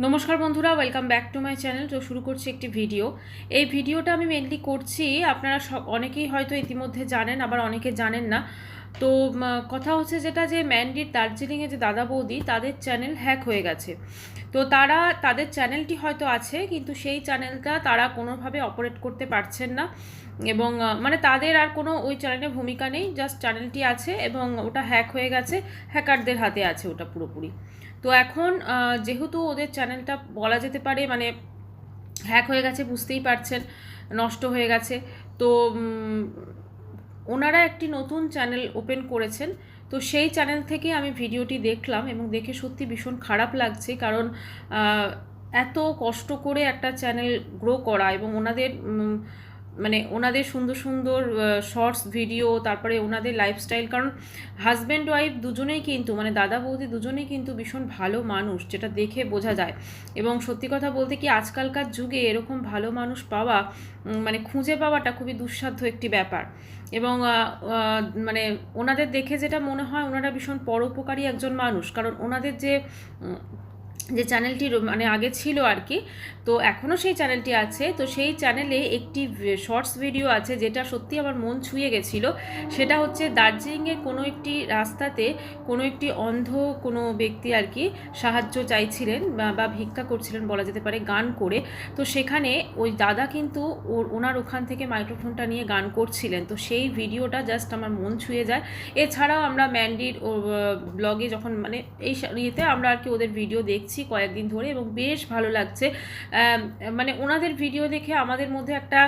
নমস্কার বন্ধুরা welcome back to my channel তো শুরু করছি একটি ভিডিও এই ভিডিওটা আমি মেনলি করছি, আপনারা সব, অনেকেই হয়তো ইতিমধ্যে জানেন, আবার অনেকে জানেন না। তো কথা হচ্ছে যেটা যে ম্যান্ডির দার্জিলিংয়ে যে দাদা বৌদি, তাদের চ্যানেল হ্যাক হয়ে গেছে। তো তারা, তাদের চ্যানেলটি হয়তো আছে, কিন্তু সেই চ্যানেলটা তারা কোনোভাবে অপারেট করতে পারছেন না। এবং মানে তাদের আর কোনো ওই চ্যানেলে ভূমিকা নেই জাস্ট চ্যানেলটি আছে এবং ওটা হ্যাক হয়ে গেছে হ্যাকারদের হাতে আছে ওটা পুরোপুরি। তো এখন যেহেতু ওদের চ্যানেলটা বলা যেতে পারে মানে হ্যাক হয়ে গেছে, বুঝতেই পারছেন, নষ্ট হয়ে গেছে, তো ওনারা একটি নতুন চ্যানেল ওপেন করেছেন, তো সেই চ্যানেল থেকে আমি ভিডিওটি দেখলাম এবং দেখে সত্যি ভীষণ খারাপ লাগছে, কারণ এত কষ্ট করে একটা চ্যানেল গ্রো করা এবং ওনাদের মানে ওনাদের সুন্দর সুন্দর শর্টস ভিডিও তারপরে ওনাদের লাইফস্টাইল কারণ হাজব্যান্ড ওয়াইফ দুজনেই কিন্তু মানে দাদা বৌদি দুজনেই কিন্তু ভীষণ ভালো মানুষ, যেটা দেখে বোঝা যায়। এবং সত্যি কথা বলতে কি, আজকালকার যুগে এরকম ভালো মানুষ পাওয়া মানে খুঁজে পাওয়াটা খুবই দুঃসাধ্য একটি ব্যাপার। এবং মানে ওনাদের দেখে যেটা মনে হয়, ওনারা ভীষণ পরোপকারী একজন মানুষ, কারণ ওনাদের যে যে চ্যানেলটি মানে আগে ছিল আর কি তো এখনও সেই চ্যানেলটি আছে। তো সেই চ্যানেলে একটি শর্টস ভিডিও আছে যেটা সত্যি আমার মন ছুঁয়ে গেছিল। সেটা হচ্ছে দার্জিলিংয়ের কোনো একটি রাস্তাতে কোনো একটি অন্ধ কোনো ব্যক্তি আর কি সাহায্য চাইছিলেন বা- ভিক্ষা করছিলেন বলা যেতে পারে গান করে। তো সেখানে ওই দাদা কিন্তু ওর ওনার ওখান থেকে মাইক্রোফোনটা নিয়ে গান করছিলেন। তো সেই ভিডিওটা জাস্ট আমার মন ছুঁয়ে যায়। এছাড়াও আমরা ম্যান্ডির ব্লগে যখন মানে এই ইয়েতে আমরা আর কি ওদের ভিডিও দেখছি। কয়েকদিন ধরে এবং বেশ ভালো লাগছে। মানে ওনাদের ভিডিও দেখে আমাদের মধ্যে একটা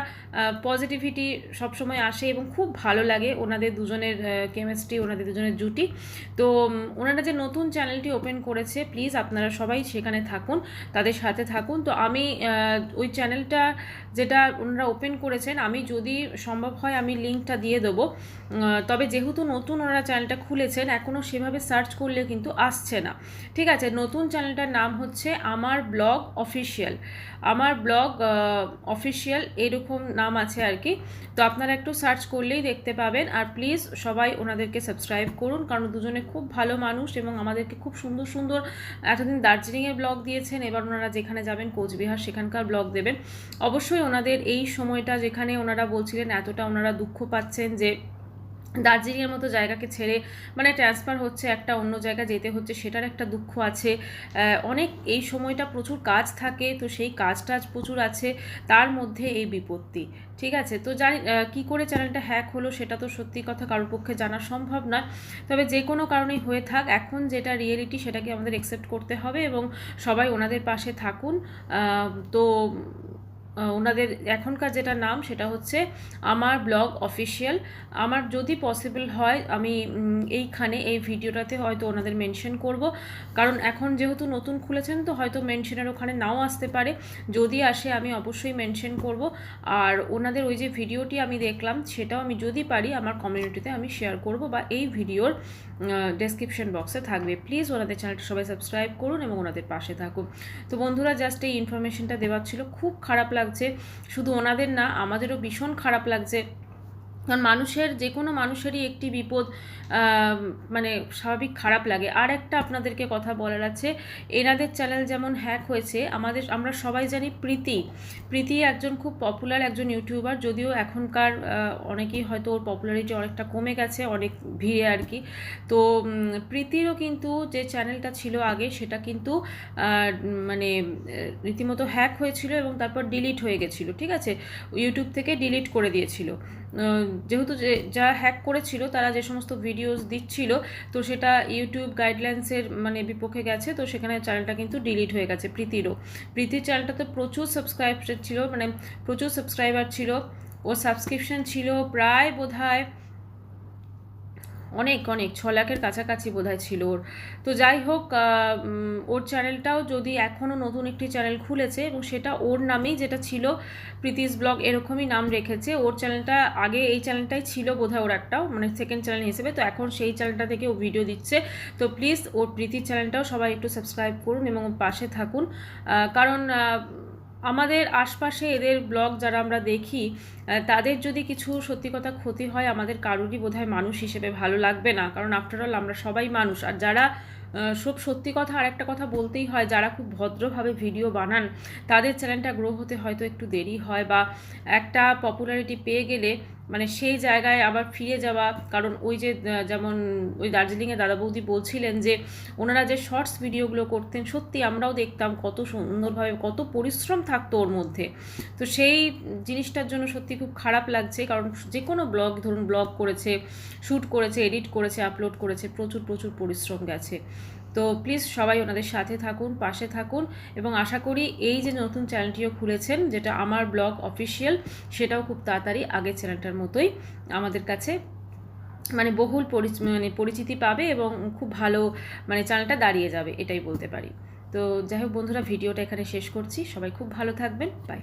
পজিটিভিটি সবসময় আসে এবং খুব ভালো লাগে ওনাদের দুজনের কেমিস্ট্রি ওনাদের দুজনের জুটি। তো ওনারা যে নতুন চ্যানেলটি ওপেন করেছে প্লিজ আপনারা সবাই সেখানে থাকুন, তাদের সাথে থাকুন। তো আমি ওই চ্যানেলটা যেটা ওনারা ওপেন করেছেন, আমি যদি সম্ভব হয় আমি লিঙ্কটা দিয়ে দেবো। তবে যেহেতু নতুন ওনারা চ্যানেলটা খুলেছেন এখনও সেভাবে সার্চ করলে কিন্তু আসছে না। ঠিক আছে, নতুন চ্যানেলটার নাম হচ্ছে আমার ব্লগ অফিসিয়াল আমার ব্লগ অফিসিয়াল এরকম নাম আছে আর কি। তো আপনারা একটু সার্চ করলেই দেখতে পাবেন। আর প্লিজ সবাই ওনাদেরকে সাবস্ক্রাইব করুন, কারণ দুজনে খুব ভালো মানুষ এবং আমাদেরকে খুব সুন্দর সুন্দর এতদিন দার্জিলিংয়ের ব্লগ দিয়েছেন। এবার ওনারা যেখানে যাবেন, কোচবিহার সেখানকার ব্লগ দেবেন। অবশ্যই ওনাদের এই সময়টা যেখানে ওনারা বলছিলেন, এতটা ওনারা দুঃখ পাচ্ছেন যে দার্জিলিংয়ের মতো জায়গাকে ছেড়ে মানে ট্রান্সফার হচ্ছে একটা অন্য জায়গা যেতে হচ্ছে, সেটার একটা দুঃখ আছে। অনেক, এই সময়টা প্রচুর কাজ থাকে, তো সেই কাজ টাজ প্রচুর আছে, তার মধ্যে এই বিপত্তি। ঠিক আছে? তো জানি কি করে চ্যানেলটা হ্যাক হলো সেটা তো সত্যি কথা কারোর পক্ষে জানা সম্ভব নয়। তবে যে কোনো কারণেই হয়ে থাক, এখন যেটা রিয়েলিটি সেটাকে আমাদের একসেপ্ট করতে হবে এবং সবাই ওনাদের পাশে থাকুন। তো ওনাদের এখনকার যেটা নাম সেটা হচ্ছে আমার ব্লগ অফিসিয়াল। আমার যদি পসিবল হয়, আমি এইখানে এই ভিডিওটাতে হয়তো ওনাদের মেনশন করব। কারণ এখন যেহেতু নতুন খুলেছেন, তো হয়তো মেনশনের ওখানে নাও আসতে পারে। যদি আসে, আমি অবশ্যই মেনশন করব। আর ওনাদের ওই যে ভিডিওটি আমি দেখলাম, সেটাও আমি যদি পারি, আমার কমিউনিটিতে আমি শেয়ার করব বা এই ভিডিওর ডেসক্রিপশন বক্সে থাকবে। প্লিজ ওনাদের চ্যানেলটা সবাই সাবস্ক্রাইব করুন এবং ওনাদের পাশে থাকুন। তো বন্ধুরা জাস্ট এই ইনফরমেশনটা দেওয়ার ছিল। খুব খারাপ লাগছে। শুধু ওনাদের না, আমাদেরও ভীষণ খারাপ লাগছে। কারণ মানুষের যে কোনো মানুষেরই একটি বিপদ মানে স্বাভাবিক খারাপ লাগে। আর একটা আপনাদেরকে কথা বলার আছে, এনাদের চ্যানেল যেমন হ্যাক হয়েছে, আমাদের, আমরা সবাই জানি প্রীতি। প্রীতি একজন খুব পপুলার একজন ইউটিউবার, যদিও এখনকার অনেকেই হয়তো ওর পপুলারিটি অনেকটা কমে গেছে, অনেক ভিড়ে আর কি। তো প্রীতিরও কিন্তু যে চ্যানেলটা ছিল আগে, সেটা কিন্তু মানে রীতিমতো হ্যাক হয়েছিল এবং তারপর ডিলিট হয়ে গেছিল, ঠিক আছে? ইউটিউব থেকে ডিলিট করে দিয়েছিল। যেহেতু যে যা হ্যাক করেছিল, তারা যে সমস্ত ভিডিওস দিচ্ছিল, তো সেটা ইউটিউব গাইডলাইন্সের মানে বিপক্ষে গেছে, তো সেখানে চ্যানেলটা কিন্তু ডিলিট হয়ে গেছে প্রীতিরও। প্রীতির চ্যানেলটাতে প্রচুর সাবস্ক্রাইবার ছিল মানে প্রচুর সাবস্ক্রাইবার ছিল, ও সাবস্ক্রিপশন ছিল প্রায় বোধহয় অনেক অনেক, ছ লাখের কাছাকাছি বোধহয় ছিল ওর। তো যাই হোক ওর চ্যানেলটাও যদি এখনও নতুন একটি চ্যানেল খুলেছে এবং সেটা ওর নামেই যেটা ছিল প্রীতিস ব্লগ এরকমই নাম রেখেছে, ওর চ্যানেলটা আগে এই চ্যানেলটাই ছিল বোধহয় ওর একটাও মানে সেকেন্ড চ্যানেল হিসেবে, তো এখন সেই চ্যানেলটা থেকে ও ভিডিও দিচ্ছে। তো প্লিজ ওর প্রীতির চ্যানেলটাও সবাই একটু সাবস্ক্রাইব করুন এবং পাশে থাকুন। কারণ আমাদের আশপাশে এদের ব্লগ যারা আমরা দেখি তাদের যদি কিছু সত্যি কথা ক্ষতি হয়, আমাদের কারুরই বোধহয় মানুষ হিসেবে ভালো লাগবে না। কারণ আফটার অল আমরা সবাই মানুষ। আর যারা সব সত্যি কথা আর একটা কথা বলতেই হয়, যারা খুব ভদ্রভাবে ভিডিও বানান, তাদের চ্যানেলটা গ্রো হতে হয়তো একটু দেরি হয় বা একটা পপুলারিটি পেয়ে গেলে মানে সেই জায়গায় আবার ফিরে যাওয়া, কারণ ওই যে যেমন ওই দার্জিলিংয়ে দাদা বৌদি বলছিলেন যে, ওনারা যে শর্টস ভিডিওগুলো করতেন, সত্যি আমরাও দেখতাম কত সুন্দরভাবে, কত পরিশ্রম থাকতো ওর মধ্যে। তো সেই জিনিসটার জন্য সত্যি খুব খারাপ লাগছে, কারণ যে কোনো ব্লগ ধরুন ব্লগ করেছে শ্যুট করেছে এডিট করেছে আপলোড করেছে, প্রচুর প্রচুর পরিশ্রম গেছে। তো প্লিজ সবাই ওনাদের সাথে থাকুন, পাশে থাকুন এবং আশা করি এই যে নতুন চ্যানেলটিও খুলেছেন, যেটা আমার ব্লগ অফিসিয়াল, সেটাও খুব তাড়াতাড়ি আগের চ্যানেলটার মতোই আমাদের কাছে মানে বহুল মানে পরিচিতি পাবে এবং খুব ভালো মানে চ্যানেলটা দাঁড়িয়ে যাবে, এটাই বলতে পারি। তো যাই হোক বন্ধুরা, ভিডিওটা এখানে শেষ করছি, সবাই খুব ভালো থাকবেন বাই